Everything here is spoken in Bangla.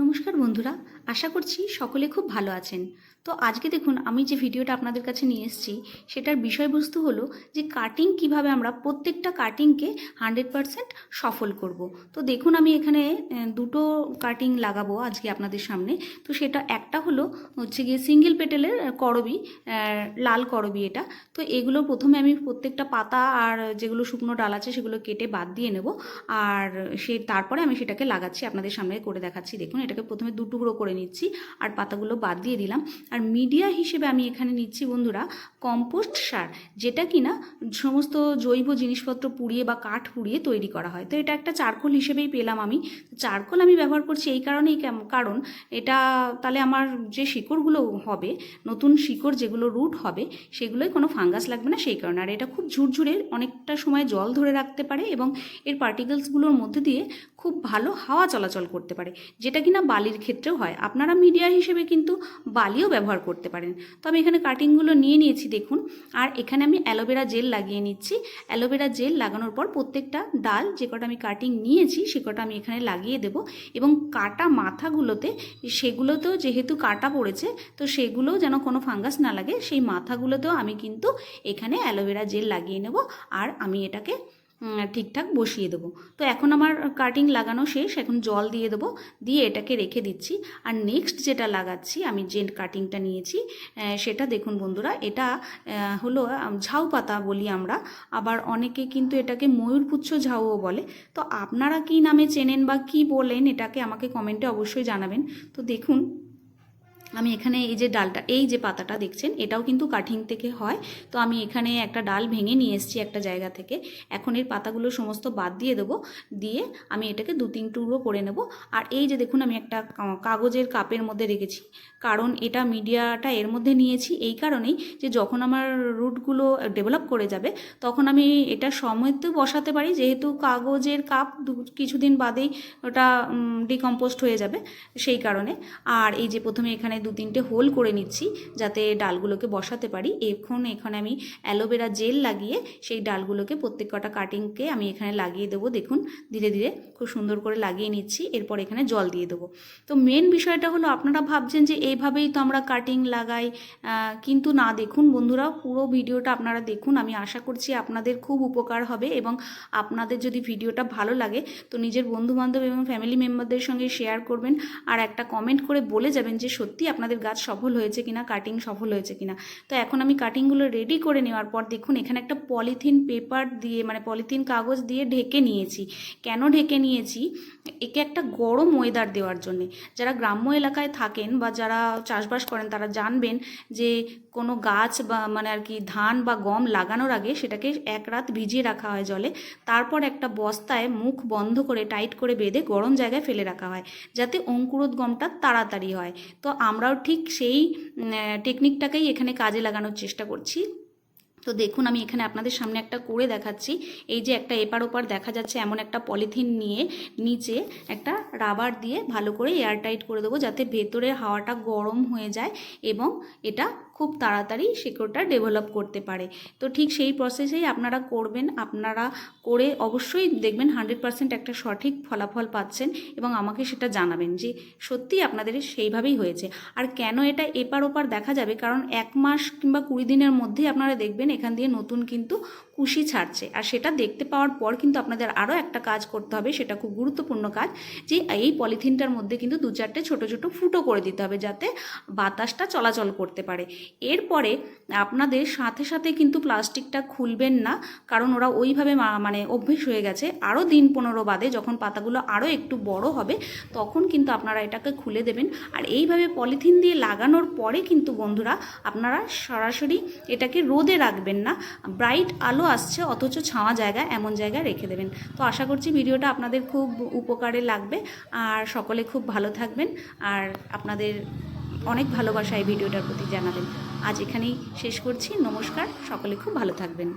নমস্কার বন্ধুরা, আশা করছি সকলে খুব ভালো আছেন। তো আজকে দেখুন, আমি যে ভিডিওটা আপনাদের কাছে নিয়ে এসেছি, সেটার বিষয়বস্তু হলো যে কাটিং কীভাবে আমরা প্রত্যেকটা কাটিংকে হান্ড্রেড পারসেন্ট সফল করব। তো দেখুন, আমি এখানে দুটো কাটিং লাগাবো আজকে আপনাদের সামনে। তো সেটা একটা হলো হচ্ছে গিয়ে সিঙ্গেল পেটেলের করবি লাল করবি এটা। তো এগুলো প্রথমে আমি প্রত্যেকটা পাতা আর যেগুলো শুকনো ডাল আছে, সেগুলো কেটে বাদ দিয়ে নেব। আর সে, তারপরে আমি সেটাকে লাগাচ্ছি, আপনাদের সামনে করে দেখাচ্ছি। দেখুন এটাকে প্রথমে দু টুকরো করে নিচ্ছি আর পাতাগুলো বাদ দিয়ে দিলাম। আর মিডিয়া হিসেবে আমি এখানে নিচ্ছি বন্ধুরা কম্পোস্ট সার, যেটা কি না সমস্ত জৈব জিনিসপত্র পুড়িয়ে বা কাঠ পুড়িয়ে তৈরি করা হয়। তো এটা একটা চারকোল হিসেবেই পেলাম আমি। চারকোল আমি ব্যবহার করছি এই কারণেই কারণ এটা তাহলে আমার যে শিকড়গুলো হবে, নতুন শিকড় যেগুলো রুট হবে সেগুলোই কোনো ফাঙ্গাস লাগবে না সেই কারণে। আর এটা খুব ঝুরঝুরে অনেকটা সময় জল ধরে রাখতে পারে এবং এর পার্টিকেলসগুলোর মধ্যে দিয়ে খুব ভালো হাওয়া চলাচল করতে পারে, যেটা কিনা বালির ক্ষেত্রেও হয়। আপনারা মিডিয়া হিসেবে কিন্তু বালিও ব্যবহার করতে পারেন। তো আমি এখানে কাটিংগুলো নিয়ে নিয়েছি, দেখুন। আর এখানে আমি অ্যালোভেরা জেল লাগিয়ে নিচ্ছি। অ্যালোভেরা জেল লাগানোর পর প্রত্যেকটা ডাল, যে কটা আমি কাটিং নিয়েছি, সে কটা আমি এখানে লাগিয়ে দেব। এবং কাটা মাথাগুলোতে, সেগুলোতেও যেহেতু কাটা পড়েছে, তো সেগুলোও যেন কোনো ফাঙ্গাস না লাগে, সেই মাথাগুলোতেও আমি কিন্তু এখানে অ্যালোভেরা জেল লাগিয়ে নেব। আর আমি এটাকে ঠিকঠাক বসিয়ে দেবো। তো এখন আমার কাটিং লাগানো শেষ, এখন জল দিয়ে দেবো, দিয়ে এটাকে রেখে দিচ্ছি। আর নেক্সট যেটা লাগাচ্ছি, আমি যে কাটিংটা নিয়েছি সেটা দেখুন বন্ধুরা, এটা হলো ঝাউ পাতা বলি আমরা। আবার অনেকে কিন্তু এটাকে ময়ূরপুচ্ছ ঝাউও বলে। তো আপনারা কি নামে চেনেন বা কি বলেন, এটাকে আমাকে কমেন্টে অবশ্যই জানাবেন। তো দেখুন আমি এখানে এই যে ডালটা, এই যে পাতাটা দেখছেন, এটাও কিন্তু কাঠিং থেকে হয়। তো আমি এখানে একটা ডাল ভেঙে নিয়ে এসেছি একটা জায়গা থেকে। এখন এর পাতাগুলো সমস্ত বাদ দিয়ে দেবো। দিয়ে আমি এটাকে দু তিন টুকরো করে নেব। আর এই যে দেখুন, আমি একটা কাগজের কাপের মধ্যে রেখেছি। কারণ এটা মিডিয়াটা এর মধ্যে নিয়েছি এই কারণেই যে যখন আমার রুটগুলো ডেভেলপ করে যাবে, তখন আমি এটা সময়তে বসাতে পারি। যেহেতু কাগজের কাপ কিছুদিন বাদেই ওটা ডিকম্পোস্ট হয়ে যাবে সেই কারণে। আর এই যে প্রথমে এখানে দু তিনটে হোল করে নিচ্ছি যাতে ডালগুলোকে বসাতে পারি। এখন এখানে আমি অ্যালোভেরা জেল লাগিয়ে সেই ডালগুলোকে প্রত্যেক কটা কাটিংকে আমি এখানে লাগিয়ে দেবো। দেখুন, ধীরে ধীরে খুব সুন্দর করে লাগিয়ে নিচ্ছি। এরপর এখানে জল দিয়ে দেবো। তো মেন বিষয়টা হলো, আপনারা ভাবছেন যে এইভাবেই তো আমরা কাটিং লাগাই কিন্তু না, দেখুন বন্ধুরা, পুরো ভিডিওটা আপনারা দেখুন। আমি আশা করছি আপনাদের খুব উপকার হবে এবং আপনাদের যদি ভিডিওটা ভালো লাগে, তো নিজের বন্ধু বান্ধব এবং ফ্যামিলি মেম্বারদের সঙ্গে শেয়ার করবেন। আর একটা কমেন্ট করে বলে যাবেন যে সত্যি আপনাদের গাছ সফল হয়েছে কিনা কাটিং সফল হয়েছে কিনা। তো এখন আমি কাটিংগুলো রেডি করে নেওয়ার পর দেখুন, এখানে একটা পলিথিন পেপার দিয়ে মানে পলিথিন কাগজ দিয়ে ঢেকে নিয়েছি। কেন ঢেকে নিয়েছি? একে একটা গরম ওয়েদার দেওয়ার জন্যে। যারা গ্রাম্য এলাকায় থাকেন বা যারা চাষবাস করেন, তারা জানবেন যে কোনো গাছ বা মানে আর কি, ধান বা গম লাগানোর আগে সেটাকে এক রাত ভিজিয়ে রাখা হয় জলে। তারপর একটা বস্তায় মুখ বন্ধ করে টাইট করে বেঁধে গরম জায়গায় ফেলে রাখা হয়, যাতে অঙ্কুরোদ্গমটা তাড়াতাড়ি হয়। তো আমরাও ঠিক সেই টেকনিকটাকেই এখানে কাজে লাগানোর চেষ্টা করছি। তো দেখুন, আমি এখানে আপনাদের সামনে একটা করে দেখাচ্ছি। এই যে একটা এপার ওপার দেখা যাচ্ছে এমন একটা পলিথিন নিয়ে নিচে একটা রাবার দিয়ে ভালো করে এয়ারটাইট করে দেবো, যাতে ভেতরের হাওয়াটা গরম হয়ে যায় এবং এটা খুব তাড়াতাড়ি শিকড়টা ডেভেলপ করতে পারে। তো ঠিক সেই প্রসেসেই আপনারা করবেন, আপনারা করে অবশ্যই দেখবেন হান্ড্রেড পার্সেন্ট একটা সঠিক ফলাফল পাচ্ছেন এবং আমাকে সেটা জানাবেন যে সত্যি আপনাদের সেইভাবেই হয়েছে। আর কেন এটা এপার ওপার দেখা যাবে? কারণ এক মাস কিংবা কুড়ি দিনের মধ্যেই আপনারা দেখবেন এখান দিয়ে নতুন কিন্তু কুশি ছাড়ছে। আর সেটা দেখতে পাওয়ার পর কিন্তু আপনাদের আরও একটা কাজ করতে হবে, সেটা খুব গুরুত্বপূর্ণ কাজ, যে এই পলিথিনটার মধ্যে কিন্তু দু চারটে ছোটো ছোটো ফুটো করে দিতে হবে যাতে বাতাসটা চলাচল করতে পারে। এরপরে আপনাদের সাথে সাথে কিন্তু প্লাস্টিকটা খুলবেন না, কারণ ওরা ওইভাবে মানে অভ্যেস হয়ে গেছে। আরও দিন পনেরো বাদে যখন পাতাগুলো আরও একটু বড় হবে, তখন কিন্তু আপনারা এটাকে খুলে দেবেন। আর এইভাবে পলিথিন দিয়ে লাগানোর পরে কিন্তু বন্ধুরা, আপনারা সরাসরি এটাকে রোদে রাখবেন না। ব্রাইট আলো আসছে, অথচ ছাওয়া জায়গা এমন জায়গায় রেখে দেবেন। তো আশা করছি ভিডিওটা আপনাদের খুব উপকারে লাগবে। আর সকলে খুব ভালো থাকবেন। আর আপনাদের অনেক ভালোবাসা এই ভিডিওটার প্রতি জানাবেন। আজ এখানেই শেষ করছি। নমস্কার। সকলে খুব ভালো থাকবেন।